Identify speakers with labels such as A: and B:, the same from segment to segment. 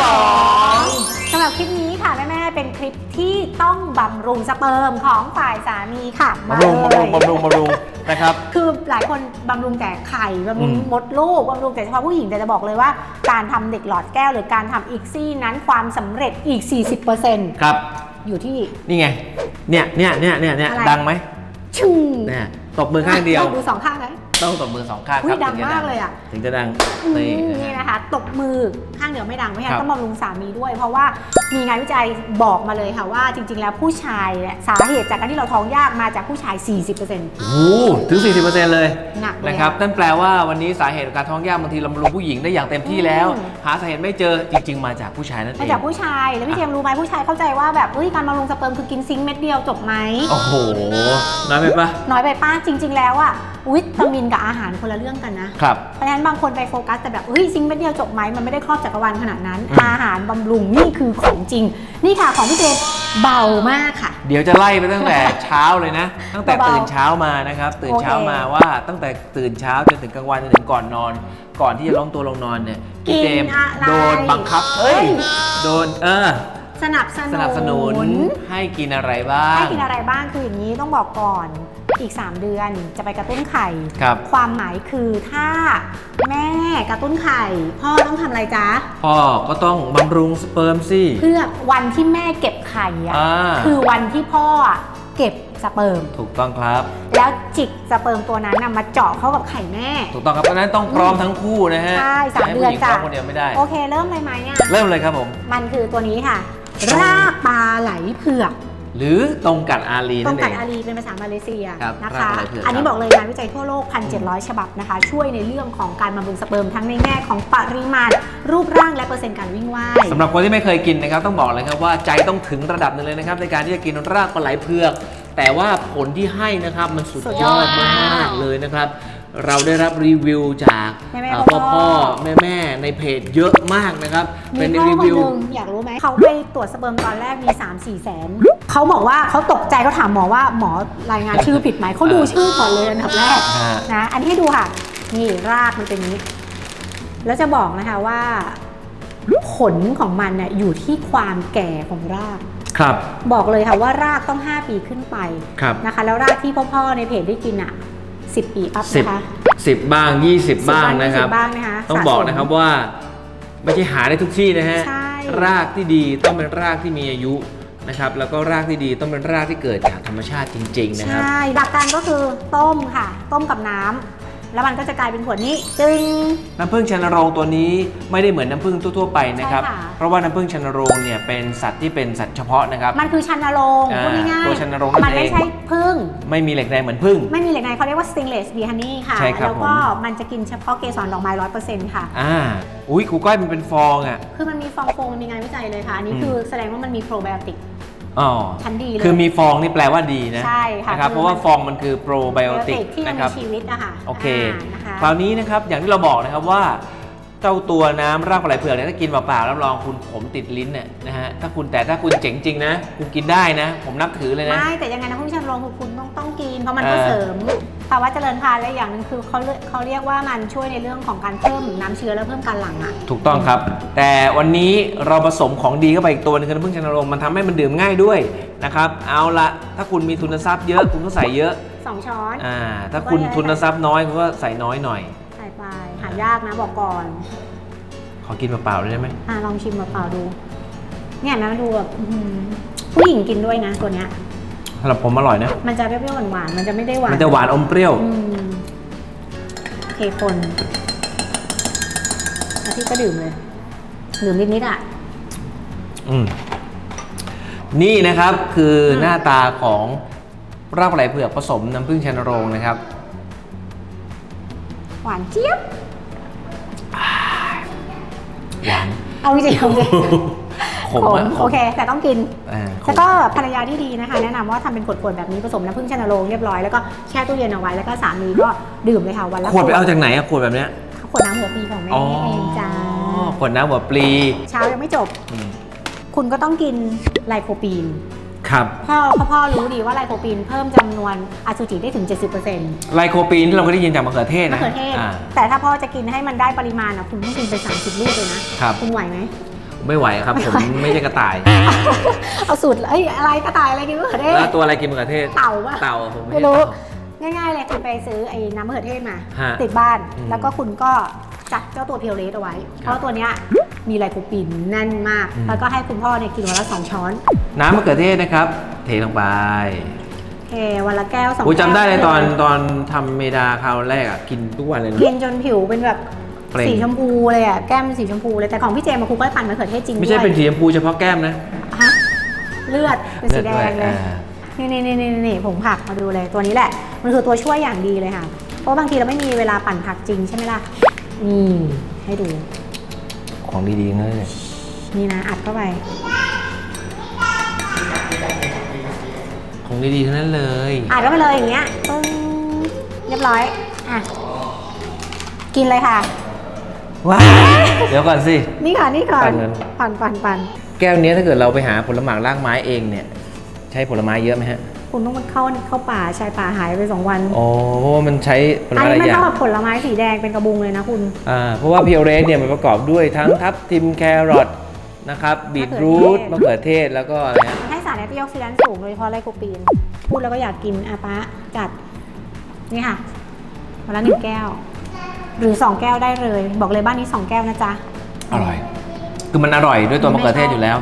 A: คนที่สอง
B: สำหรับคลิปนี้ค่ะแม่ๆเป็นคลิปที่ต้องบำรุงสเปิร์มของฝ่ายสามีค่ะมา
A: บำรุง
B: เล
A: บำรุง
B: ย
A: บำรุงบำรุงนะครับ
B: คือหลายคนบำรุงแต่ไข่บำรุง
A: อืม
B: มดลูกบำรุงแต่เฉพาะผู้หญิงแต่จะบอกเลยว่า การทำเด็กหลอดแก้วหรือการทำอีกซี่นั้นความสำเร็จอีก 40%
A: ครับ
B: อยู่ที่
A: นี่ไง เนี่ยเนี่ยเนี่ยเนี่ยเนี่ย
B: อะไร
A: ดังไหม
B: ชึ่ง
A: เนี่ยตบมือข้างเดียว
B: ดูสองข้างไหม
A: ต้องตบมือสองข้าง
B: อุ๊
A: ค
B: ย
A: รับ
B: ดัง
A: ถึจะ
B: มากเลยอะ
A: ถึงจะดัง
B: อืม
A: นี่นะ
B: นี่
A: ฮะ
B: นะคะ ตบมือข้างเดียวไม่ดังไม่งั้
A: ครั
B: น
A: บ
B: ต้องบำรุงสามีด้วย เพราะว่ามีงานวิจัยบอกมาเลยค่ะว่าจริง ๆ แล้วผู้ชายเนี่ยสาเหตุจากการที่เราท้องยากมาจากผู้ชาย 40%
A: โอ้โหถึง 40%เลย
B: หนักเลย
A: นะครับ
B: อะ
A: นั่นแปลว่าวันนี้สาเหตุของการท้องยากบางทีเราบำรุงผู้หญิงได้อย่างเต็มที่แล้ว
B: อืม
A: หาสาเหตุไม่เจอจริง ๆ มาจากผู้ชายนั่นเอ
B: มาง จากผู้ชายแล้วพี่เจมส์รู้ไหมผู้ชายเข้าใจว่าแบบเอ้ยการบำรุงสเปิร์มคือกินซิงค์เม็ดเดียวจบไหม
A: โอ้โหน้อยไปปะ
B: น้อยไปป้าจริง ๆ แล้วอะวิตามินกับอาหารคนละเรื่องกันนะ
A: ครับ
B: เพราะฉะนั้นบางคนไปโฟกัสแต่แบบเฮ้ยซิงค์เม็ดเดียวจบไหมมันไม่ได้ครอบจักรวาลขนาดนั้น
A: อืม
B: อาหารบำรุงนี่คือของจริง นี่ค่ะของพี่เจมส์เบามากค่ะ
A: เดี๋ยวจะไล่ไปตั้งแต่เช้าเลยนะ ตั้งแต่
B: เบาๆ
A: ตื่นเช้ามานะครับ ตื่นเช้า
B: โอเค
A: มาว่าตั้งแต่ตื่นเช้าจนถึงกลางวันจนถึงก่อนนอน ก่อนที่จะล้มตัวลงนอนเนี่ยพี่เจมส์
B: กินอะไร
A: โดนบังคับเอ้ยโดนเออ
B: สนับส
A: สนับสนุนให้กินอะไรบ้าง
B: ให้กินอะไรบ้างคืออย่างนี้ต้องบอกก่อน อีก 3 เดือนจะไปกระตุ้นไข่
A: ครับ
B: ความหมายคือถ้าแม่กระตุ้นไข่ พ่อต้องทำอะไรจ๊ะ
A: พ่อก็ต้องบำรุงสเปิร์มสิ
B: เพื่อวันที่แม่เก็บไข่อะ
A: อ่า
B: คือวันที่พ่ออะเก็บสเปิร์ม
A: ถูกต้องครับ
B: แล้วจิกสเปิร์มตัวนั้นนะมาเจาะเข้ากับไข่แม่
A: ถูกต้องครับเพราะฉะนั้นต้องพร้อมทั้งคู่นะฮะ
B: ใช่สาม
A: ให้
B: เดือน
A: ผู้หญิง
B: จ้ะ
A: พร้อมคนเดียวไม่ได้
B: โอเคเริ่มเลยไหมอะ
A: เริ่มเลยครับผม
B: มันคือตัวนี้ค่ะ รากปลาไหลเผือก
A: หรือตรงกัดอารี
B: ตร
A: นั่
B: ง
A: นเอ
B: กัด
A: ง
B: อารีเป็นภาษามาเลเซีย
A: ครับ
B: นะ
A: ราก
B: คะ
A: ปลาไหลเผือก
B: อันนี้
A: ครับ
B: บอกเลยงานวิจัยทั่วโลก 1,700 ฉบับนะคะ ช่วยในเรื่องของการบำรุงสเปิร์มทั้งในแง่ของปริมาณ รูปร่างและเปอร์เซ็นต์การวิ่งว่าย
A: สำหรับคนที่ไม่เคยกินนะครับต้องบอกเลยครับว่าใจต้องถึงระดับหนึงเลยนะครับในการที่จะกินรากปลาไหลเผือก แต่ว่าผลที่ให้นะครับมันสุดยอดมากๆเลยนะครับ เราได้รับรีวิวจาก
B: แม่ๆ
A: เอ่อ
B: พ่
A: พ่
B: อ
A: อ
B: ๆ
A: พ่อแม่แม่ๆในเพจเยอะมากนะครับ
B: มี
A: เป็น
B: พ่อ
A: รี
B: คน
A: วิว
B: หนึ่งอยากรู้ไหมเขาไปตรวจสเปิร์มตอนแรกมี 3 4 แสน เขาบอกว่าเขาตกใจเขาถามหมอว่าหมอรายงานชื่อผิดไหมเขาดูชื่อก่อนเลยอันดับแรก
A: อ่า
B: นะอันนี้ให้ดูค่ะ นี่รากมันเป็นอย่างนี้ แล้วจะบอกนะคะว่า ผลของมันเนี่ยอยู่ที่ความแก่ของราก
A: ครับ
B: บอกเลยค่ะว่ารากต้อง 5 ปีขึ้นไป
A: ครับ
B: นะคะแล้วรากที่พ่อๆในเพจได้กินอะ 10 ปีอัพ
A: สิบ
B: นะคะ
A: สิบบ้าง 20 บ้าง
B: 10
A: นะครับ
B: 20บ้างนะคะ
A: ต้อง
B: สะสม
A: บอกนะครับว่าไม่ใช่หาได้ทุกที่นะฮะ
B: ใช่
A: รากที่ดีต้องเป็นรากที่มีอายุนะครับ แล้วก็รากที่ดีต้องเป็นรากที่เกิดจากธรรมชาติจริง ๆ นะครับ
B: ใช่ หลักการก็คือต้มค่ะ ต้มกับน้ำ แล้วมันก็จะกลายเป็นขวดนี้จึง
A: น้ำผึ้งชันโรงตัวนี้ไม่ได้เหมือนน้ำผึ้งทั่วๆไปนะครับ
B: ใช่ค่ะ
A: เพราะว่าน้ำผึ้งชันโรงเนี่ยเป็นสัตว์ที่เป็นสัตว์เฉพาะนะครับ
B: มันคือชันนรง
A: อ่า
B: พูดง่ายๆ
A: ตัวชันนรงนั่น
B: มันไม่
A: เอง
B: ใช่พึ่ง
A: ไม่มีเหล็กในเหมือนผึ้ง
B: ไม่มีเหล็กในเขาเรียกว่า stingless bee honey ค่ะ
A: ใช่ครับ
B: แล้วก็
A: ผม
B: มันจะกินเฉพาะเกสรดอกไม้ร้อยเปอร์เซ็นต์ค่ะ
A: อ่าอุ้ยครูก้อยมันเป็นฟองอะ
B: คือมันมีฟองโฟมมันมีงานวิจัยเลยค่ะ อันนี้
A: อืม
B: คือแสดงว่ามันมีโปรไบโอติก
A: อ๋อ
B: ชั้นดีเลย
A: คือมีฟองนี่แปลว่าดีนะ
B: ใช่ค่ะ
A: นะครับ
B: คือ
A: เพราะว่าฟองมันคือโปรไบโอติก
B: ที่ยัง
A: นะค
B: มี
A: รับ
B: ชีวิตอะค่ะ
A: โอเคา
B: นะคะ
A: คราวนี้นะครับอย่างที่เราบอกนะครับว่าเจ้าตัวน้ำรากปลาไหลเผือกเนี่ยถ้ากินเปล่าๆรับรองคุณขมติดลิ้นเนี่ยนะฮะถ้าคุณแต่ถ้าคุณเจ๋งจริงนะ คุณกินได้นะ ผมนับถือเลยนะ
B: ไม่ แต่ยังไงนะคุณผู้ชมลองคือคุณต้องต้องกิน เพราะมัน
A: เออ
B: ก็เสริม ภาวะเจริญพันธุ์และอย่างหนึงคือเขาเรียกเขาเรียกว่ามันช่วยในเรื่องของการเพิ่มน้ำเชื้อและเพิ่มการหลั่งอะ
A: ถูกต้องครับ แต่วันนี้เราผสมของดีเข้าไปอีกตัวหนึงคือน้ำผึ้งชันโรงมันทำให้มันดื่มง่ายด้วยนะครับ เอาละถ้าคุณมีทุนทรัพย์เยอะคุณก็ใส่เยอะ
B: สองช้อน
A: อ่าถ้าคุณทุนทรัพย์น้อยคุณก็ใส่น้อยหน่อย
B: ใส่ไปหายากนะบอกก่อน
A: ขอกินเปล่าๆเลยได้ไหม
B: อะลองชิมเปล่าๆดู เนี่ยนะดูแบบอื้อหือผู้หญิงกินด้วยนะตัวเนี้ย
A: สำหรับผมอร่อยนะ
B: มันจะเปรี้ยวๆหวานๆมันจะไม่ได้หวาน
A: มันจะหวานอมเปรี้ยว
B: อืมโอเคคนแล้วพี่ก็ดื่มเลยดื่มนิดๆอะ
A: อืมนี่นะครับคืออ
B: ม
A: หน้าตาของรากปลาไหลเผือกผสมน้ำผึ้งชันโรงนะครับ
B: หวานเจี๊ยบ
A: หวาน
B: เอาจริงๆเอาจริง
A: ขมอะข
B: โอ
A: ม
B: เค แต่ต้องกิน
A: อ่าขม
B: แล้วก็ภรรยาที่ดีนะคะ แนะนำว่าทำเป็นขวดๆแบบนี้ผสมน้ำผึ้งชนโรงเรียบร้อยแล้วก็แช่ตู้เย็นเอาไว้แล้วก็สามีก็ดื่มเลยค่ะวันละ
A: ขวดไปเอาจากไหนอะขวดแบบเนี้ย
B: ขวดน้ำหัวปีของแม่
A: อ๋อ
B: เองจ้า
A: ขวดน้ำหัวปลี
B: เช้ายังไม่จบ
A: อืม
B: คุณก็ต้องกินไลโคปีน
A: ครับ
B: พ่อพ่อพ่อรู้ดีว่าไลโคปีนเพิ่มจำนวนอสุจิได้ถึง 70%
A: ไลโคปีนที่เราเคยได้ยินจากมะเขือเทศ
B: มะ
A: นะ
B: เขือเทศ
A: อ่า
B: แต่ถ้าพ่อจะกินให้มันได้ปริมาณนะคุณต้องกินไป 30 ลูกเลยนะ
A: ครับ
B: คุณไหวไหม
A: ไม่ไหวครับ ผมไม่ใช่กระต่าย
B: เอาสูตรเอ้ยอะไรกระต่ายอะไรกินมะเขือเทศ
A: แล้วตัวอะไรกินมะเขือเทศ
B: เต่าปะ
A: เต่าผมไม่
B: ไม่
A: ใช่
B: รู้
A: เต่า
B: ง่ายๆเลยคุณไปซื้อไอ้น้ำมะเขือเทศมา
A: ฮะ
B: ติดบ้าน
A: อืม
B: แล้วก็คุณก็จัดเจ้าตัวเพียวเรสเอาไว้ เพราะตัวเนี้ยมีไลโคปีนแน่นมาก
A: อืม
B: แล้วก็ให้คุณพ่อเนี่ยกินวันละสองช้อน
A: น้ำมะเขือเทศนะครับ เทลงไป
B: โอเควันละแก้วสอง
A: โอ้จำได้เลย
B: แก้ว
A: ตอนตอนทำเมดาคราวแรกอะกินทุกวันเลยนะ
B: เย็นจนผิวเป็นแบบ
A: เปล่ง
B: สีชมพูเลยอะแก้มเป็นสีชมพูเลยแต่ของพี่เจมส์มาครูก็ปั่นมะเขือเทศจริงด้วย
A: ไม่ใช่เป็นสีชมพูเฉพาะแก้มนะ
B: ฮะเลือดเป็นสีแดงเลย
A: อ่า
B: นี่นี่นี่นี่นี่ผงผักมาดูเลยตัวนี้แหละ มันคือตัวช่วยอย่างดีเลยค่ะ เพราะบางทีเราไม่มีเวลาปั่นผักจริงใช่ไหมล่ะนี่ให้ดู
A: ของดีๆนั่นเลย
B: นี่นะอัดเข้าไป
A: ของดีๆทั้งนั้นเลย
B: อัดเข้าไปเลยอย่างเงี้ยปึ้งเรียบร้อยอะกินเลยค่ะ
A: ว้าวเดี๋ยวก่อนสิ
B: นี่ค่ะนี่ก่อน
A: ปั่นเงิน
B: ปั่นปั่นปั่น
A: แก้วเนี้ยถ้าเกิดเราไปหาผลหมากรากไม้เองเนี่ย ใช้ผลไม้เยอะไหมฮะ
B: คุณต้องมันเข้าเข้าป่าชายป่าหายไปสองวัน
A: อ๋อ เพราะว่ามันใช้ผล
B: อัน
A: ไม้ห
B: นี้
A: ลาย
B: ไม่
A: อย่า
B: เท่างกับผลไม้สีแดงเป็นกระบุงเลยนะคุณ
A: อ่าเพราะว่าเพียวเรสเนี่ยมันประกอบด้วยทั้งทับทิมแครอทนะครับบีทรูทมะเขือเทศแล้วก็อะไรฮะ
B: ให้สารแอนตี้ออกซิแดนต์สูงโดยเฉพาะไลโคปีน พูดแล้วก็อยากกินอาปะจัด นี่ค่ะวันละหนึ่งแก้ว หรือสองแก้วได้เลย บอกเลยบ้านนี้สองแก้วนะจ๊ะ
A: อร่อย คือมันอร่อยด้วยตัวมะเขือเทศอยู่แล้ว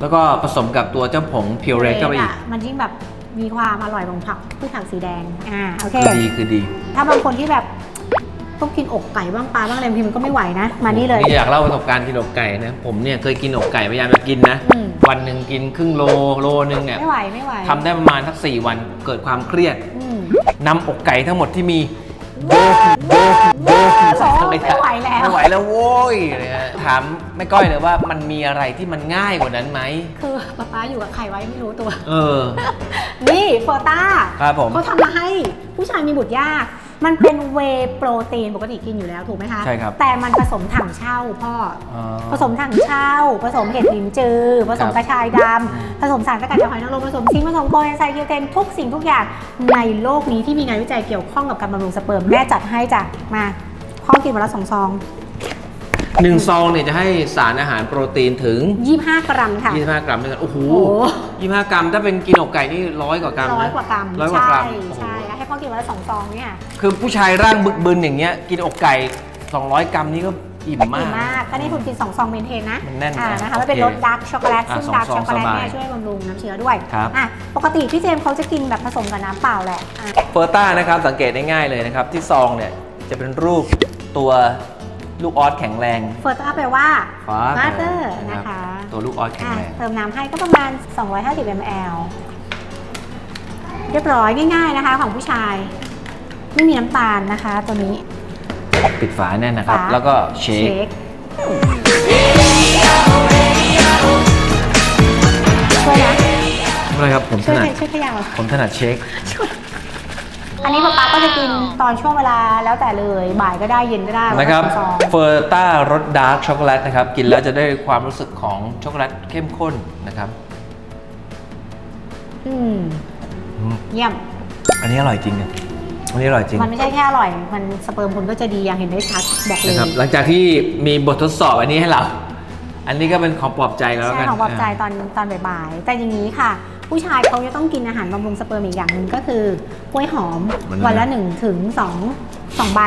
A: แล้วก็ผสมกับตัวเจ้าผงเพียวเรสเข้าไปอีกะ
B: มันยิ่งแบบมีความอร่อยของผักพืชผักสีแดง อ่า โอเค
A: คือดีคือดี
B: ถ้าบางคนที่แบบต้องกินอกไก่บ้างปลาบ้างอะไรบางทีมันก็ไม่ไหวนะ มานี่เลย
A: นี่อยากเล่าประสบการณ์กินอกไก่นะ ผมเนี่ยเคยกินอกไก่พยายามจะกินนะ
B: อืม
A: วันหนึ่งกินครึ่งโลโลนึงเนี่ย
B: ไม่ไหวไม่ไหว
A: ทำได้ประมาณสักสี่วันเกิดความเครียด
B: อืม
A: นำอกไก่ทั้งหมดที่มี โบกโบกโบก
B: ไม่ไหวแล้ว
A: ไม่ไหวแล้วโว้ยเนี่ยฮะถามแม่ก้อยเลยว่ามันมีอะไรที่มันง่ายกว่านั้นไหม
B: คือป๊าป๊าอยู่กับใครไว้ไม่รู้ตัว
A: เออ
B: นี่เฟอร์ต้า
A: ครับผม
B: เขาทำมาให้ผู้ชายมีบุตรยาก มันเป็นเวย์โปรตีนปกติกินอยู่แล้วถูกไหมคะ
A: ใช่ครับ
B: แต่มันผสมถังเช่าพ่อ
A: อ๋อ
B: ผสมถังเช่า ผสมเห็ดลินจือ ผสม
A: ครับ
B: กระชายดำผสมสารสกัดจากหอยนางรมผสมซิงค์ผสมโคเอนไซม์คิวเทนทุกสิ่งทุกอย่างในโลกนี้ที่มีงานวิจัยเกี่ยวข้องกับการบำรุงสเปิร์มแม่จัดให้จ้ะมาพ่อกินวันละสองซอง
A: หนึ่งซองเนี่ยจะให้สารอาหารโปรตีนถึง
B: 25 กรัมค่ะ
A: 25 กรัมด้วยกันโอ้โห
B: โอ้โห
A: 25 กรัมถ้าเป็นกินอกไก่นี่ร้อยกว่ากรัม
B: ร้อย
A: นะ
B: กว่ากรัม
A: ร้อยกว่ากรัม
B: ใช่
A: โอ้โห
B: ใช่ให้พ่อกินวันละสองซองเนี่ย
A: คือผู้ชายร่างบึกบึนอย่างเงี้ยกินอกไก่ 200 กรัมนี่ก็อิ่มมา
B: ดี
A: ก
B: มากก็นี่คุณกิน 2 ซองเมนเทนนะ
A: มันแน่น
B: อ่า
A: นะ
B: นะคะ
A: โอเค
B: มันเป็นรสดาร์กช็อกโกแลต
A: อะ
B: ซึ่ง
A: สอง
B: ดาร์ก
A: ซอง
B: ช็อกโกแลต
A: สบาย
B: เนี่ยช่วยบำรุงน้ำเชื้อด้วย
A: ครับ
B: อะปกติพี่เจมส์เขาจะกินแบบผสมกับน้ำเปล่าแหละอะ
A: เฟอร์ต้านะครับสังเกตได้ง่ายเลยนะครับ ที่ซองเนี่ยจะเป็นรูปตัวลูกออสแข็งแรง
B: เฟิร์สอัพแปลว่า
A: ฟ้า
B: Father
A: นะ
B: นะคะ
A: ตัวลูกออสแข็ง
B: อะ
A: แรง
B: เติมน้ำให้ก็ประมาณ 250 ml เรียบร้อยง่ายๆนะคะ ของผู้ชาย ไม่มีน้ำตาลนะคะ ตัวนี้
A: ปิดฝาแน่นนะครับ
B: ฝา
A: แล้วก็เชค
B: ช่วยนะ
A: อะไรครับผมถ
B: ช่วย
A: นัด
B: ช่วยขยับ
A: ผมถนัดเชค
B: อันนี้ป๊าป๊าก็จะกินตอนช่วงเวลาแล้วแต่เลยบ่ายก็ได้เย็นก็ได้วันละ
A: นะครับ
B: สองซอง
A: เฟอร์ต้ารสดาร์กช็อกโกแลตนะครับ กินแล้วจะได้ความรู้สึกของช็อกโกแลตเข้มข้นนะครับ
B: อืม
A: อืม
B: เยี่ยม
A: อันนี้อร่อยจริงนะอันนี้อร่อยจริง
B: มันไม่ใช่แค่อร่อย มันสเปิร์มคุณก็จะดีอย่างเห็นได้ชัดบอกเลย
A: นะครับหลังจากที่มีบททดสอบอันนี้ให้เรา อันนี้ก็เป็นของปลอบใจแล้ว
B: ใช่
A: กัน
B: ของปลอบใจตอนตอนบ่ายๆ แต่อย่างนี้ค่ะ ผู้ชายเขาจะต้องกินอาหารบำรุงสเปิร์มอีกอย่างหนึ่งก็คือกล้วยหอมวันละ1ถึง2 2ใบ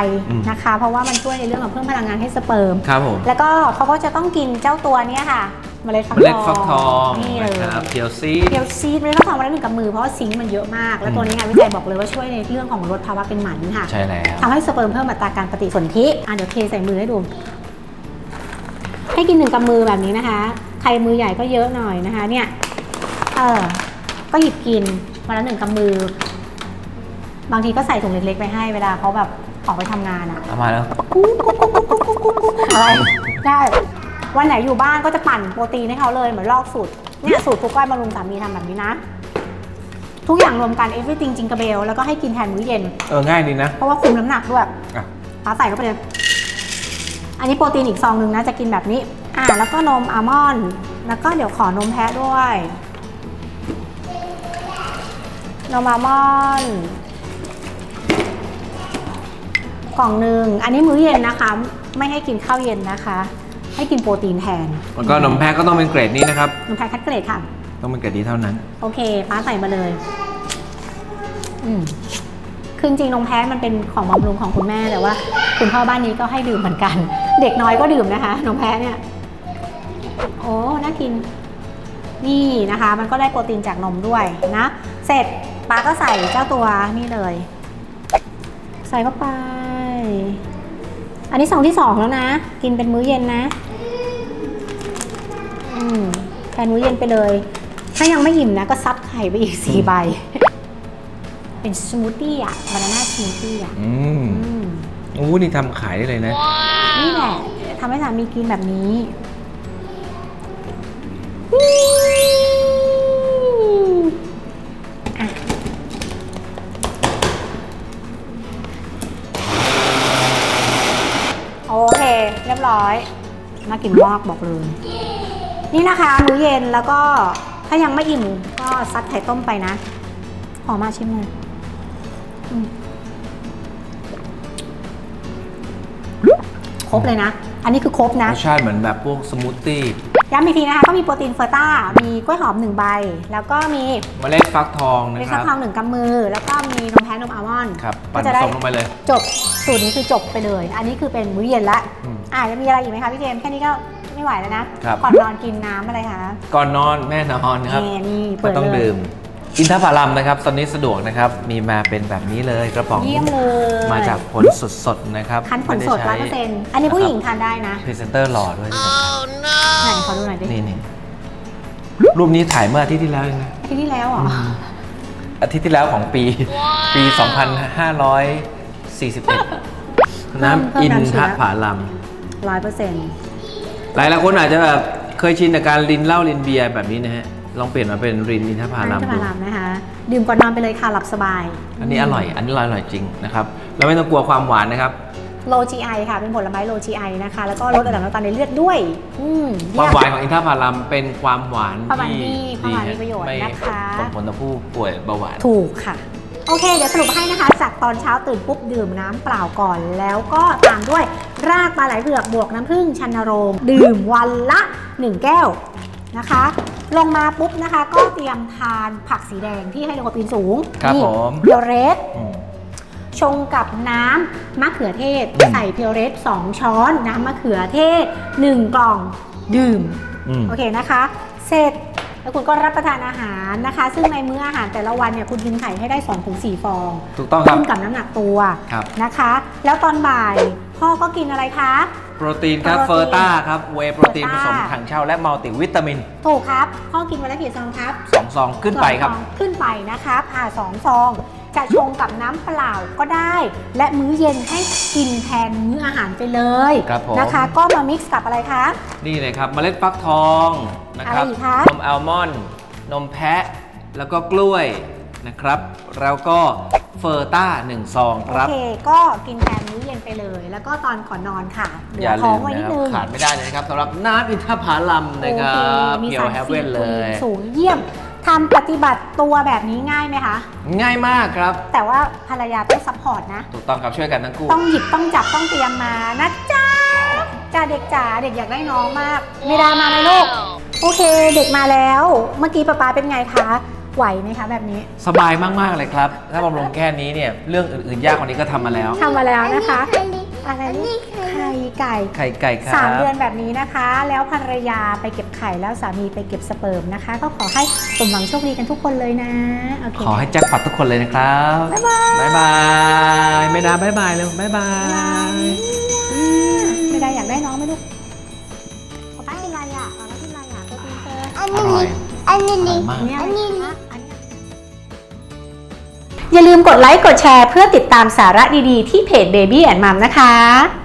B: นะคะ เพราะว่ามันช่วยในเรื่องของเพิ่มพลังงานให้สเปิร์ม
A: ครับผม
B: แล้วก็เขาก็จะต้องกินเจ้าตัวเนี้ยค่ะ เมล็ดฟัก
A: เมล็ดฟักทอง
B: นี่เลย
A: นะครับเทียวซี
B: เดียวซีดเมล็ดฟักทองวันละหนึ่งกับมือเพราะว่าซิงค์มันเยอะมาก แล้วตัวนี้งานวิจัยบอกเลยว่าช่วยในเรื่องของลดภาวะเป็นหมันค่ะ
A: ใช่แล้ว
B: ทำให้สเปิร์มเพิ่มอัตราการปฏิสนธิอะเดี๋ยวเทใส่มือให้ดู ให้กินหนึ่งกำมือแบบนี้นะคะ ใครมือใหญ่ก็เยอะหน่อยนะคะ เนี่ย เออ ก็หยิบกินวันละหนึ่งกำมือ บางทีก็ใส่ถุงเล็กๆไปให้เวลาเขาแบบออกไปทำงานอะ
A: เอามาแล้ว
B: อะไรได้ วันไหนอยู่บ้านก็จะปั่นโปรตีนให้เขาเลยเหมือนลอกสูตรเนี่ยสูตรครูก้อยบำรุงสามีทำแบบนี้นะ ทุกอย่างรวมกัน everything จิงกระเบลแล้วก็ให้กินแทนมื้อเย็น
A: เออง่ายดีนะ
B: เพราะว่าคุมน้ำหนักด้วย
A: อะ
B: ปาใส่เข้าไปเลย อันนี้โปรตีนอีกซองหนึ่งนะจะกินแบบนี้ อ่าแล้วก็นมอัลมอนด์แล้วก็เดี๋ยวขอนมแพะด้วย นมอัลมอนด์กล่องหนึ่งอันนี้มื้อเย็นนะคะ ไม่ให้กินข้าวเย็นนะคะ ให้กินโปรตีนแทน
A: แล้วก็นมแพะก็ต้องเป็นเกรดนี้นะครับ
B: นมแพคคัดเกรดค่ะ
A: ต้องเป็นเกรดนี้เท่านั้น
B: โอเคป้าใส่มาเลย อืมคือจริงๆนมแพ้มันเป็นของบำรุงของคุณแม่แต่ว่า คุณพ่อบ้านนี้ก็ให้ดื่มเหมือนกัน เด็กน้อยก็ดื่มนะคะนมแพ้เนี่ย โอ้น่ากิน นี่นะคะ มันก็ได้โปรตีนจากนมด้วยนะ เสร็จป้าก็ใส่เจ้าตัวนี่เลย ใส่เข้าไป อันนี้สองที่สองแล้วนะ กินเป็นมื้อเย็นนะ อืมแทนมื้อเย็นไปเลย ถ้ายังไม่อิ่มนะ ก็ซัดไข่ไปอีกสี่ใบ เป็นสมูทตี้อะบานาน่าสมูทตี้อะ
A: อืม
B: อืม
A: โอ้นี่ทำขายได้เลยนะ
B: นี่แหละทำให้สามีกินแบบนี้ เรียบร้อย น่ากินมากบอกเลย นี่นะคะมื้อเย็นแล้วก็ถ้ายังไม่อิ่มก็ซัดไข่ต้มไปนะหอมมากชิมเลยครบเลยนะ อันนี้คือครบนะ ร
A: สชาติเหมือนแบบพวกสมูทตี้
B: ย้ำอีกทีนะคะก็มีโปรตีนเฟอร์ต้า มีกล้วยหอมหนึ่งใบ แล้วก็มี
A: เมล็ดฟักทอง
B: เม
A: นะ
B: ล็ด
A: ค
B: ฟั
A: รั
B: ก
A: บ
B: ทองหนึ่งกำมือ แล้วก็มีนมแพ้นมอัลมอนด์
A: ครับ
B: ก็
A: ปั่น
B: จะ
A: ผ
B: ได้
A: สมลงไปเลย
B: จบสูตรนี้คือจบไปเลย อันนี้คือเป็นมื้อเย็นละ
A: อืม
B: อะยังมีอะไรอีกไหมคะพี่เจมส์แค่นี้ก็ไม่ไหวแล้วนะ
A: ครับ
B: ก่อนนอนกินน้ำอะไรคะ
A: ก่อนนอนแม่นอนครับ
B: นี่นี่เปิ
A: ก็
B: ด
A: ต้อง
B: เลย
A: ดื่ม อินทผลัมนะครับ ตอนนี้สะดวกนะครับ มีมาเป็นแบบนี้เลยกระป๋อง
B: เยี่ยมเลย
A: มาจากผลสดๆนะครับ
B: คั้นผลสดร้อยเปอร์เซ็นต์อันนี้ผู้หญิงทานได้นะ
A: พรีเซนเตอร์หล่อด้วยนะครับ
B: ไหนขอดูหน่อยดิ
A: นี่นี่รูปนี้ถ่ายเมื่ออาทิตย์ที่แล้วเองนะ
B: ที่ที่แล้วเหรอ
A: อาทิตย์ที่แล้วของปีปี 2541 น้ำอินทผลัม
B: ร้อยเปอร์เซ็นต์
A: หลายหลายๆคนอาจจะแบบเคยชินกับการรินเหล้ารินเบียร์แบบนี้นะฮะ ลองเปลี่ยนมาเป็นรินอินทผลัม
B: จะ
A: ดู
B: มาลำนะคะ ดื่มก่อนนอนไปเลยค่ะหลับสบาย
A: อันนี้อร่อย อันนี้อร่อยจริงนะครับ แล้วไม่ต้องกลัวความหวานนะครับ
B: โล GI ค่ะ เป็นผลไม้โล GI นะคะ แล้วก็ลดระดับน้ำตาลในเลือดด้วย อืม
A: ความ
B: เยี่ย
A: หวานของอินทผลัมเป็นความหวาน
B: ความหวาน
A: ที่
B: ดีความหวานมีประโยชน์
A: ไม่
B: นะคะ
A: ส่งผลต่อผู้ป่วยเบาหวาน
B: ถูกค่ะ โอเค เดี๋ยวสรุปให้นะคะ จากตอนเช้าตื่นปุ๊บดื่มน้ำเปล่าก่อน แล้วก็ตามด้วยรากปลาไหลเผือกบวกน้ำผึ้งชันนโรง ดื่มวันละ 1 แก้วนะคะ ลงมาปุ๊บนะคะ ก็เตรียมทานผักสีแดงที่ให้โลโคปีนสูง
A: ครับ
B: นี่
A: ผม
B: เพียวเรส
A: อืม
B: ชงกับน้ำมะเขือเทศ
A: อืม
B: ใส่เพียวเรส2ช้อน น้ำมะเขือเทศ 1 กล่องดื่ม
A: อืม
B: โอเคนะคะ เสร็จแล้วคุณก็รับประทานอาหารนะคะ ซึ่งในมื้ออาหารแต่ละวันเนี่ยคุณกินไข่ให้ได้2-4ฟอง
A: ถูกต้องครับ
B: ขึ้นกับน้ำหนักตัว
A: ครับ
B: นะคะ แล้วตอนบ่ายพ่อก็กินอะไรคะ
A: โปรตีนครับ
B: โปรตีน
A: เฟอร์ต้าครับเวย์โปรตีน
B: เฟ
A: ผ
B: อร์
A: ส
B: ต้า
A: มถังเช่าและมัลติวิตามิน
B: ถูกครับพ่อกินวันละกี่ซองครับ
A: 2ซองขึ้นไปครับ
B: สองซองขึ้นไปนะครับอ่าสองซอง จะชงกับน้ำเปล่าก็ได้ และมื้อเย็นให้กินแทนมื้ออาหารไปเลย
A: ครับผม
B: นะคะ ก็มามิกซ์กับอะไรคะ
A: นี่เลยครับ เมล็ดฟักทองนะครับ
B: อะไรอีกคะ
A: นมอัลมอนด์นมแพะ แล้วก็กล้วย นะครับ แล้วก็เฟอร์ต้า1ซองค
B: โอ
A: รับ
B: เค ก็กินแทนมื้อเย็นไปเลย แล้วก็ตอนก่อนนอนค่ะเหลื
A: อย่า
B: ท้
A: ลื
B: อง
A: ม
B: ไว้นิ
A: นะ
B: ด
A: ครับ
B: นึง
A: ขาดไม่ได้เลยนะครับสำหรับน้ำอินทผลัมนะครับ
B: โอเคมี
A: เพียว
B: สาร
A: แฮ
B: ฟี
A: เว่น
B: ทู
A: เลย
B: สูงเยี่ยมทำปฏิบัติตัวแบบนี้ง่ายไหมคะ
A: ง่ายมากครับ
B: แต่ว่าภรรยาต้องซัพพอร์ตนะ
A: ถูกต้องครับช่วยกันทั้งคู่
B: ต้องหยิบต้องจับต้องเตรียมมานะจ๊ะจ้าเด็กจ๋าเด็กอยากได้น้องมากไม่ได้มาไหมลูกโอเค เด็กมาแล้ว เมื่อกี้ป๊าป๊าเป็นไงคะ ไหวไหมคะแบบนี้
A: สบายมากๆเลยครับ ถ้าบำรุงแค่นี้เนี่ยเรื่องอื่นๆ ยากกว่านี้ก็ทำมาแล้ว
B: ทำมาแล้วนะคะ อะไรลูกไข่ไก่
A: ไข่ไก่ครับ
B: สามเดือนแบบนี้นะคะ แล้วภรรยาไปเก็บไข่แล้วสามีไปเก็บสเปิร์มนะคะ ก็ขอให้สมหวังโชคดีกันทุกคนเลยนะโอเค
A: ขอให้แจ็คพอตทุกคนเลยนะครับ
B: บ๊ายบาย
A: บ๊ายบายไม่ดาบ๊ายบายเลยบ๊ายบาย
B: ไม่ได้อยากได้น้องไหมลูกป๊าป๊ากินอะไรอะป๊าป๊ากินอะไรอะตัวตีนเธอ
C: อัน
A: อ
C: นี้
A: ร่อย
C: อันนี้
A: อร่อยมาก
B: อันนี้อะ อย่าลืมกดไลค์กดแชร์เพื่อติดตามสาระดีๆ ที่เพจ Baby and Mom นะคะ